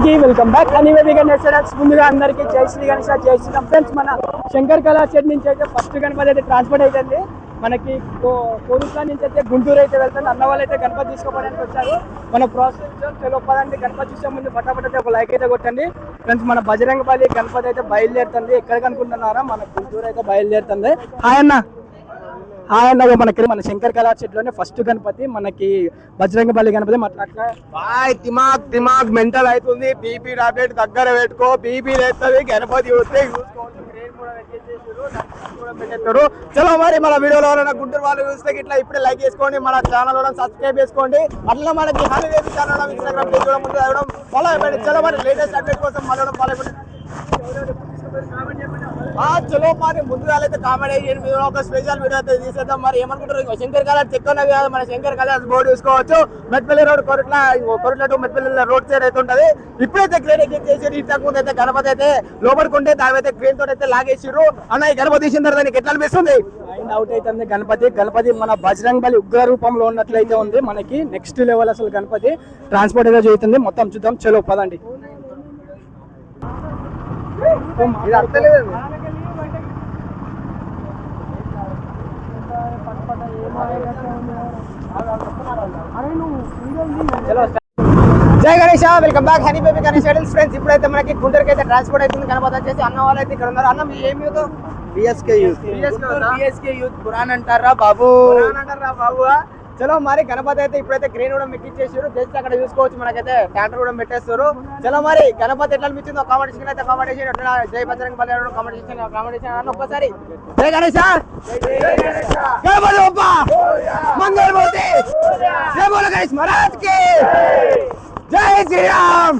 అందరికీ welcome back. అని గణేష్ ముందుగా అందరికీ జై శ్రీ గణేష్ జై శ్రీరామ్. ఫ్రెండ్స్ మన శంకర్ కళాశాల నుంచి అయితే ఫస్ట్ గణపతి అయితే ట్రాన్స్పోర్ట్ అవుతుంది మనకి కోరుట్ల నుంచి అయితే గుంటూరు అయితే వెళ్తుంది అన్న వాళ్ళు అయితే గణపతి తీసుకోవడానికి వచ్చారు. మన ప్రాసెస్ తెలియపదండి గణపతి చూసే ముందు పట్టపట్ట అయితే ఒక లైక్ అయితే కొట్టండి. ఫ్రెండ్స్ మన బజరంగపల్లి గణపతి అయితే బయలుదేరుతుంది. ఎక్కడికి అనుకుంటున్నారా? మన గుంటూరు అయితే బయలుదేరుతుంది. హాయ్ అన్న. హాయ్ మనకి మన శంకర్ కళా చెట్లోనే ఫస్ట్ గణపతి మనకి బజరంగపల్లి గణపతి అట్లా బాయ్ దిమాగ్ దిమాగ్ మెంటల్ అవుతుంది బీపీ టాబ్లెట్ దగ్గర పెట్టుకో. బీపీ లేస్తుంది గణపతి వస్తే చూసుకోవచ్చు పెట్టేస్తారు. చలో మరి మన వీడియోలో ఎవరైనా గుంటూరు వాళ్ళు చూస్తే ఇట్లా ఇప్పుడే లైక్ చేసుకోండి. మన ఛానల్ కూడా సబ్స్క్రైబ్ చేసుకోండి. అట్లా మనకి హామీ వేసి ఛానల్ ఇన్స్టాగ్రామ్ పేజ్ కూడా ముందు ఫాలో అయిపోయింది చలో మరి లేటెస్ట్ అప్డేట్ కోసం మళ్ళీ ఫాలో అయిపోయింది చలో మరి ముందుగా అయితే కామెడీ చేయండి మీరు ఒక స్పెషల్ వీడియో అయితే తీసేద్దాం మరి ఏమనుకుంటారు శంకర్ కలర్ చెక్కున్నవి కాదు మన శంకర్ కలర్ బోర్డు చూసుకోవచ్చు Metpalli road Koratla Koratla to Metpalli road side అయితే ఉంటది ఇప్పుడైతే క్రేన్ ఎక్కి చేసి ఇంతకు ముందు అయితే గణపతి అయితే లోపలికుంటే దాని అయితే క్రేన్ తోటి అయితే లాగేసిర్రు అన్న ఈ గణపతి తీసిన తర్వాత నీకు ఎట్లా అనిపిస్తుంది అవుట్ అవుతుంది గణపతి గణపతి మన బజరంగ్ బలి ఉగ్ర రూపంలో ఉన్నట్లయితే ఉంది మనకి నెక్స్ట్ లెవెల్ అసలు గణపతి ట్రాన్స్పోర్ట్ అయితే జరుగుతుంది మొత్తం చూద్దాం చలో పదండి ఇది అర్థలేదు చలో Jai Ganesh welcome back honey baby Ganesh idols friends ఇప్పుడైతే మనకి గుంటూరుకి అయితే ట్రాన్స్పోర్ట్ అవుతుంది గణపతి వచ్చేసి అన్న వాళ్ళు అయితే ఇక్కడ ఉన్నారు అన్న మీ ఏమి youth BSK youth BSK youth Puran అంటారా బాబు అంటారా బాబు చలో మరి గణపతి అయితే ఇప్పుడైతే క్రేన్ కూడా మెక్కిచ్చేసారు జస్ట్ అక్కడ చూసుకోవచ్చు మనకైతే ట్యాంటర్ కూడా పెట్టేస్తారు. చలో మరి గణపతి ఎట్లా అనిపించిందో కామెంట్ అయితే కామెంట్ ఎట్లా జై బజరంగ్ బలియాడు కామెంట్ సెక్షన్ కామెంట్ చేసిన ఒక్కసారి జై గణేశ గణపతి బొప్ప మంగళ మూర్తి! జై బోల గణేష్ మహారాజ్కి! జై శ్రీరామ్!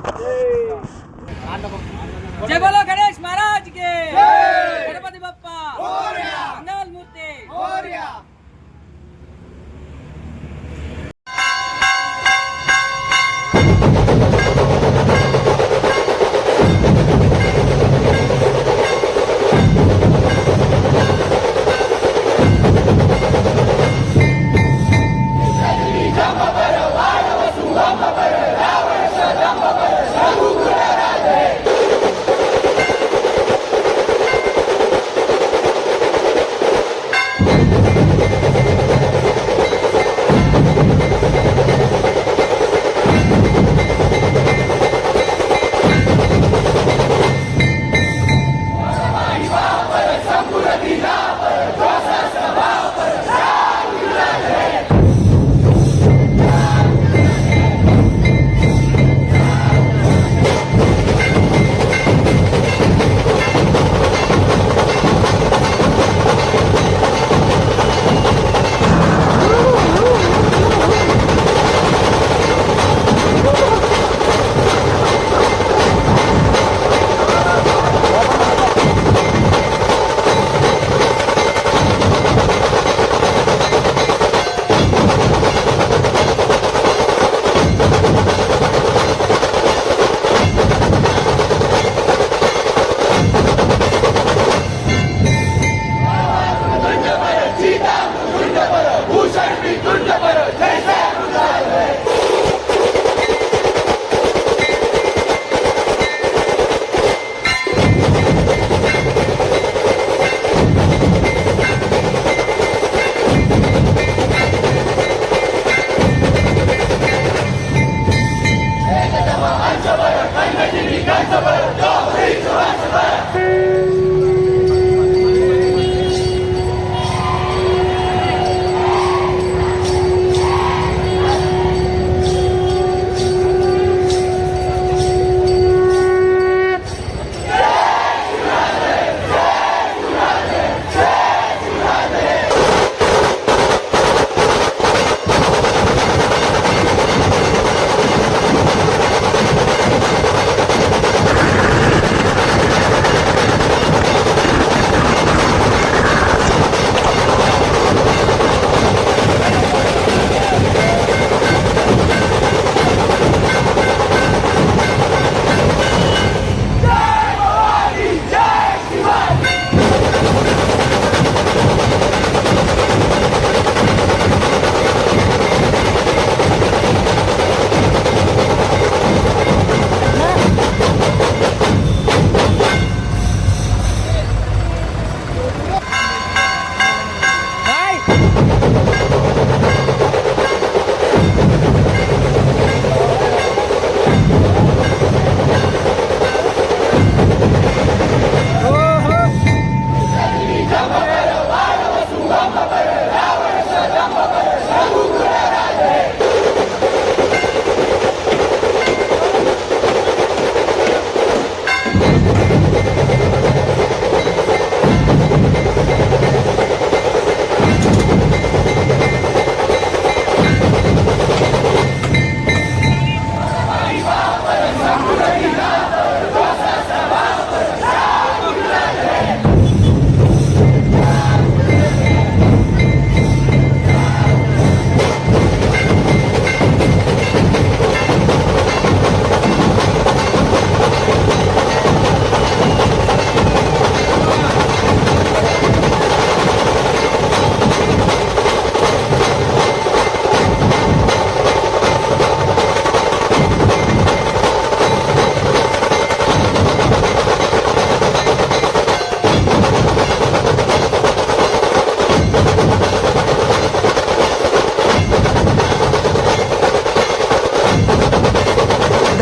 జై బోలో గణేష్ మహారాజ్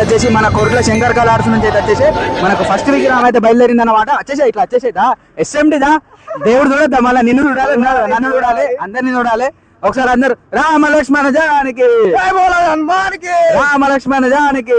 వచ్చేసి మన కోర్టులో శంకర్ కళార్స్ నుంచి అయితే వచ్చేసి మనకు ఫస్ట్ విగ్రహం అయితే బయలుదేరింది అనమాట వచ్చేసి ఇట్లా వచ్చేసేదా ఎస్ఎండిదా దేవుడు చూడద్దా మళ్ళీ? నిన్ను చూడాలి నన్ను చూడాలి అందరిని చూడాలి. ఒకసారి అందరు రామ లక్ష్మణ జానికి. జై బోలా హనుమాన్కి. రామ లక్ష్మణ జానికి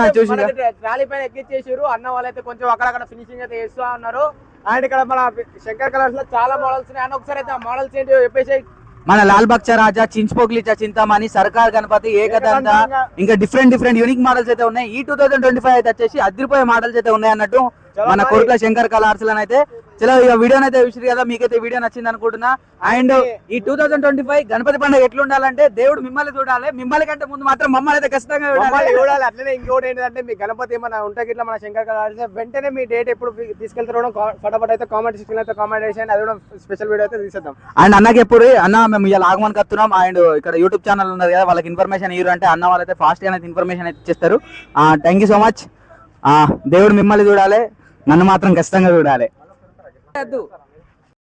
ఆ చూసిరా? ట్రాలీ పైన ఎక్కిచ్చేసారు అన్న వాళ్ళైతే కొంచెం అక్కడక్కడ ఫినిషింగ్ అయితే చేస్తూ ఉన్నారు. అండ్ ఇక్కడ మన శంకర్ కలర్స్లో చాలా మోడల్స్ ఉన్నాయి. అన్న ఒకసారి అయితే ఆ మోడల్స్ ఏంటి చెప్పేసి మన లాల్ బక్చా రాజా చించుపోగ్లిచా చింతామణి సర్కార్ గణపతి ఏకదంత ఇంకా డిఫరెంట్ డిఫరెంట్ యూనిక్ మోడల్స్ అయితే ఉన్నాయి ఈ టూ థౌసండ్ ట్వంటీ ఫైవ్ అయితే వచ్చేసి అదిరిపోయే మోడల్స్ అయితే ఉన్నాయి అన్నట్టు మన మరి. కోర్టుల శంకర్ కళార్స్ అయితే చలో ఇక వీడియోని అయితే చూసారు కదా మీకైతే వీడియో నచ్చింది అనుకుంటున్నా. అండ్ ఈ two thousand twenty five Ganapati పండుగ ఎట్లా ఉండాలంటే దేవుడు మిమ్మల్ని చూడాలి. మిమ్మల్ని కంటే ముందు మాత్రం మమ్మల్ని అయితే ఖచ్చితంగా చూడాలి. చూడాలి. అట్లనే ఇంకోటి ఏంటంటే మీ గణపతి ఏమైనా ఉంటే ఇట్లా మన శంకర్ కలర్స్ వెంటనే మీ డేట్ ఎప్పుడు తీసుకెళ్తారో ఫటాఫట్ అయితే కామెంట్ సెక్షన్ అయితే కామెంట్ చేసేయండి. అది కూడా స్పెషల్ వీడియో అయితే తీసేద్దాం. అండ్ అన్నకి ఎప్పుడు అన్న మేము ఇలా ఆగమని కత్తున్నాం అండ్ ఇక్కడ యూట్యూబ్ ఛానల్ ఉన్నది కదా వాళ్ళకి ఇన్ఫర్మేషన్ ఇయ్యరు అంటే అన్న వాళ్ళైతే ఫాస్ట్గా అయితే ఇన్ఫర్మేషన్ అయితే ఇచ్చేస్తారు. థ్యాంక్ యూ సో మచ్ దేవుడు మిమ్మల్ని చూడాలి. నన్ను మాత్రం ఖచ్చితంగా చూడాలి. వద్దు